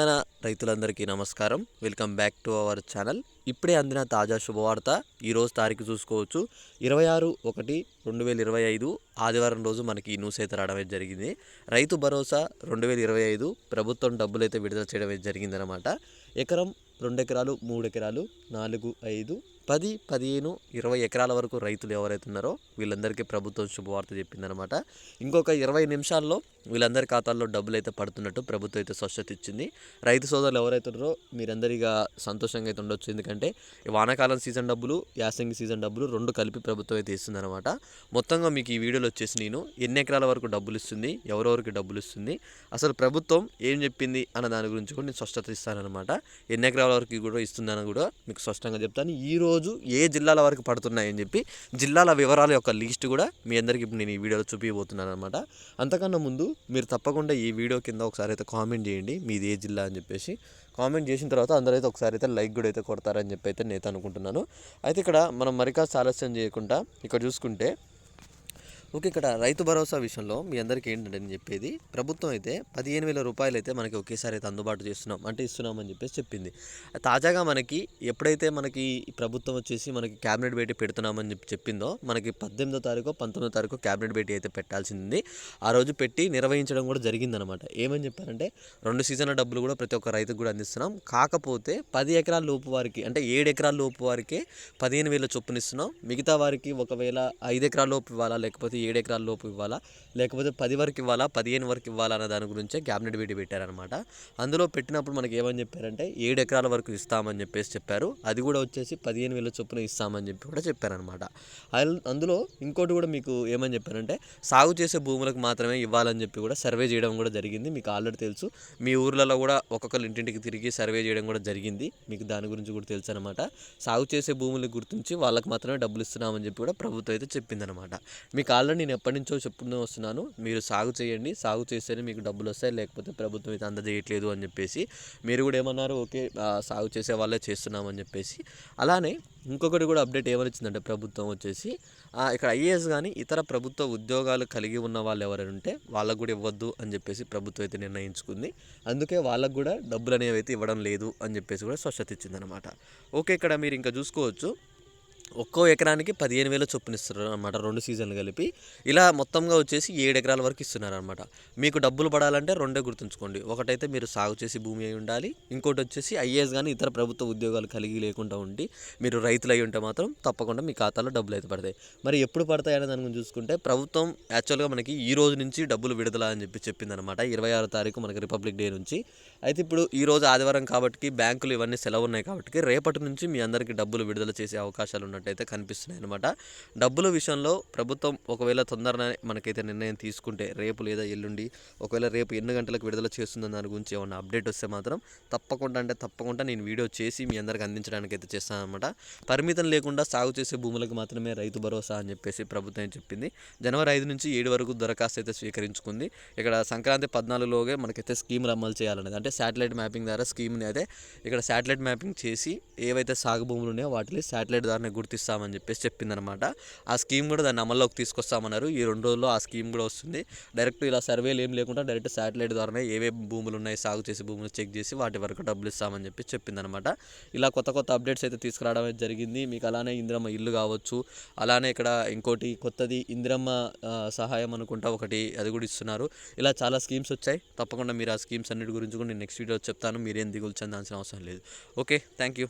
తెలంగాణ రైతులందరికీ నమస్కారం. Welcome back to our channel. ఇప్పుడే అందిన తాజా శుభవార్త ఈరోజు తారీఖు చూసుకోవచ్చు. ఇరవై ఆరు ఒకటి రెండు వేల ఇరవై ఐదు ఆదివారం రోజు మనకి ఈ న్యూస్ అయితే రావడం జరిగింది. రైతు భరోసా రెండు వేల ఇరవై ఐదు ప్రభుత్వం డబ్బులు అయితే విడుదల చేయడం జరిగిందనమాట ఎకరం రెండు ఎకరాలు మూడు ఎకరాలు నాలుగు ఐదు పది పదిహేను ఇరవై ఎకరాల వరకు రైతులు ఎవరైతే ఉన్నారో వీళ్ళందరికీ ప్రభుత్వం శుభవార్త చెప్పిందనమాట ఇంకొక ఇరవై నిమిషాల్లో వీళ్ళందరి ఖాతాల్లో డబ్బులు అయితే పడుతున్నట్టు ప్రభుత్వం అయితే స్పష్టత ఇచ్చింది. రైతు సోదరులు ఎవరైతే ఉన్నారో మీరందరిగా సంతోషంగా అయితే ఉండొచ్చు. ఎందుకంటే వానాకాలం సీజన్ డబ్బులు యాసంగి సీజన్ డబ్బులు రెండు కలిపి ప్రభుత్వం అయితే ఇస్తుందన్నమాట. మొత్తంగా మీకు ఈ వీడియోలో వచ్చేసి నేను ఎన్ని ఎకరాల వరకు డబ్బులు ఇస్తుంది ఎవరెవరికి డబ్బులు ఇస్తుంది అసలు ప్రభుత్వం ఏం చెప్పింది అన్న దాని గురించి కూడా నేను స్పష్టత ఇస్తానమాట ఎన్ని ఎకరాల వరకు కూడా ఇస్తుందని కూడా మీకు స్పష్టంగా చెప్తాను. ఈ రోజు ఏ జిల్లాల వరకు పడుతున్నాయని చెప్పి జిల్లాల వివరాల యొక్క లిస్ట్ కూడా మీ అందరికీ ఇప్పుడు నేను ఈ వీడియోలో చూపించబోతున్నాను అనమాట అంతకన్నా ముందు మీరు తప్పకుండా ఈ వీడియో కింద ఒకసారి అయితే కామెంట్ చేయండి మీది ఏ జిల్లా అని చెప్పేసి. కామెంట్ చేసిన తర్వాత అందరైతే ఒకసారి అయితే లైక్ కూడా అయితే కొడతారని చెప్పి అయితే నేను అనుకుంటున్నాను. అయితే ఇక్కడ మనం మరికాస్త ఆలస్యం చేయకుండా ఇక్కడ చూసుకుంటే ఓకే ఇక్కడ రైతు భరోసా విషయంలో మీ అందరికీ ఏంటంటే నేను చెప్పేది ప్రభుత్వం అయితే పదిహేను వేల రూపాయలు అయితే మనకి ఒకేసారి అయితే అందుబాటు చేస్తున్నాం అంటే ఇస్తున్నామని చెప్పేసి చెప్పింది. తాజాగా మనకి ఎప్పుడైతే మనకి ప్రభుత్వం వచ్చేసి మనకి క్యాబినెట్ భేటీ పెడుతున్నామని చెప్పి చెప్పిందో మనకి పద్దెనిమిదో తారీఖు పంతొమ్మిదో తారీఖు క్యాబినెట్ భేటీ అయితే పెట్టాల్సింది. ఆ రోజు పెట్టి నిర్వహించడం కూడా జరిగిందనమాట ఏమని చెప్పారంటే రెండు సీజన్ల డబ్బులు కూడా ప్రతి ఒక్క రైతుకు కూడా అందిస్తున్నాం. కాకపోతే పది ఎకరాల లోపు వారికి అంటే ఏడు ఎకరాల లోపు వారికి పదిహేను వేల చొప్పున ఇస్తున్నాం. మిగతా వారికి ఒకవేళ ఐదు ఎకరాల లోపు ఇవ్వాలా లేకపోతే ఏడు ఎకరాల లోపు ఇవ్వాలా? లేకపోతే పది వరకు ఇవ్వాలా? పదిహేను వరకు ఇవ్వాలా అన్న దాని గురించే క్యాబినెట్ భేటీ పెట్టారనమాట అందులో పెట్టినప్పుడు మనకి ఏమని చెప్పారంటే ఏడు ఎకరాల వరకు ఇస్తామని చెప్పేసి చెప్పారు. అది కూడా వచ్చేసి పదిహేను వేల చొప్పున ఇస్తామని చెప్పి కూడా చెప్పారనమాట అందులో ఇంకోటి కూడా మీకు ఏమని చెప్పారంటే సాగు చేసే భూములకు మాత్రమే ఇవ్వాలని చెప్పి కూడా సర్వే చేయడం కూడా జరిగింది. మీకు ఆల్రెడీ తెలుసు. మీ ఊర్లలో కూడా ఒక్కొక్కరు ఇంటింటికి తిరిగి సర్వే చేయడం కూడా జరిగింది. మీకు దాని గురించి కూడా తెలుసు అనమాట సాగు చేసే భూములు గుర్తించి వాళ్ళకి మాత్రమే డబ్బులు ఇస్తున్నామని చెప్పి కూడా ప్రభుత్వం అయితే చెప్పిందనమాట మీకు ఆల్రెడీ నేను ఎప్పటి నుంచో చెప్పుకుంటూ వస్తున్నాను. మీరు సాగు చేయండి. సాగు చేస్తేనే మీకు డబ్బులు వస్తాయి. లేకపోతే ప్రభుత్వం అయితే అందజేయట్లేదు అని చెప్పేసి మీరు కూడా ఏమన్నారు? ఓకే సాగు చేసే వాళ్ళే చేస్తున్నామని చెప్పేసి. అలానే ఇంకొకటి కూడా అప్డేట్ ఏమనిచ్చిందంటే ప్రభుత్వం వచ్చేసి ఇక్కడ ఐఏఎస్ కానీ ఇతర ప్రభుత్వ ఉద్యోగాలు కలిగి ఉన్న వాళ్ళు ఎవరైనా ఉంటే వాళ్ళకు కూడా ఇవ్వద్దు అని చెప్పేసి ప్రభుత్వం అయితే నిర్ణయించుకుంది. అందుకే వాళ్ళకు కూడా డబ్బులు అనేవి అయితే ఇవ్వడం లేదు అని చెప్పేసి కూడా స్వచ్ఛత ఇచ్చిందనమాట ఓకే ఇక్కడ మీరు ఇంకా చూసుకోవచ్చు. ఒక్కో ఎకరానికి పదిహేను వేల చొప్పున ఇస్తున్నారు అనమాట రెండు సీజన్లు కలిపి. ఇలా మొత్తంగా వచ్చేసి ఏడు ఎకరాల వరకు ఇస్తున్నారు అనమాట మీకు డబ్బులు పడాలంటే రెండే గుర్తుంచుకోండి. ఒకటైతే మీరు సాగు చేసి భూమి అయి ఉండాలి. ఇంకోటి వచ్చేసి ఐఏఎస్ కానీ ఇతర ప్రభుత్వ ఉద్యోగాలు కలిగి లేకుండా ఉండి మీరు రైతులు అయి ఉంటే మాత్రం తప్పకుండా మీ ఖాతాలో డబ్బులు అయితే పడతాయి. మరి ఎప్పుడు పడతాయి అనే దాని గురించి చూసుకుంటే ప్రభుత్వం యాక్చువల్గా మనకి ఈ రోజు నుంచి డబ్బులు విడుదల అని చెప్పి చెప్పిందనమాట ఇరవై ఆరో తారీఖు మనకి రిపబ్లిక్ డే నుంచి. అయితే ఇప్పుడు ఈ రోజు ఆదివారం కాబట్టి బ్యాంకులు ఇవన్నీ సెలవు ఉన్నాయి కాబట్టి రేపటి నుంచి మీ అందరికీ డబ్బులు విడుదల చేసే అవకాశాలు ఉన్నాయి. అయితే కనిపిస్తున్నాయి అనమాట డబ్బుల విషయంలో ప్రభుత్వం ఒకవేళ తొందరనే మనకైతే నిర్ణయం తీసుకుంటే రేపు లేదా ఎల్లుండి ఒకవేళ రేపు ఎన్ని గంటలకు విడుదల చేస్తుందో దాని గురించి ఏమన్నా అప్డేట్ వస్తే మాత్రం తప్పకుండా అంటే తప్పకుండా నేను వీడియో చేసి మీ అందరికి అందించడానికి అయితే చేస్తాను అనమాట పరిమితం లేకుండా సాగు చేసే భూములకు మాత్రమే రైతు భరోసా అని చెప్పేసి ప్రభుత్వం చెప్పింది. జనవరి ఐదు నుంచి ఏడు వరకు దరఖాస్తు అయితే స్వీకరించుకుంది. ఇక్కడ సంక్రాంతి పద్నాలుగులోగే మనకైతే స్కీమ్లు అమలు చేయాలనేది అంటే శాటిలైట్ మ్యాపింగ్ ద్వారా స్కీమ్ని అయితే ఇక్కడ శాటిలైట్ మ్యాపింగ్ చేసి ఏవైతే సాగు భూములు ఉన్నాయో వాటిని శాటిలైట్ ద్వారా గుర్తిస్తామని చెప్పేసి చెప్పిందనమాట. ఆ స్కీమ్ కూడా దాన్ని అమల్లోకి తీసుకొస్తామన్నారు. ఈ రెండు రోజుల్లో ఆ స్కీమ్ కూడా వస్తుంది. డైరెక్ట్ ఇలా సర్వేలు ఏం లేకుండా డైరెక్ట్ శాటిలైట్ ద్వారానే ఏవే భూములు ఉన్నాయి సాగు చేసి భూములు చెక్ చేసి వాటి వరకు డబ్బులు ఇస్తామని చెప్పి చెప్పిందనమాట. ఇలా కొత్త కొత్త అప్డేట్స్ అయితే తీసుకురావడం జరిగింది. మీకు అలానే ఇందిరమ్మ ఇల్లు కావచ్చు. అలానే ఇక్కడ ఇంకోటి కొత్తది ఇందిరమ్మ సహాయం అనుకుంటా ఒకటి అది కూడా ఇస్తున్నారు. ఇలా చాలా స్కీమ్స్ వచ్చాయి. తప్పకుండా మీరు ఆ స్కీమ్స్ అన్నిటి గురించి కూడా నేను నెక్స్ట్ వీడియో చెప్తాను. మీరేం దిగులు చెందాల్సిన అవసరం లేదు. Okay thank you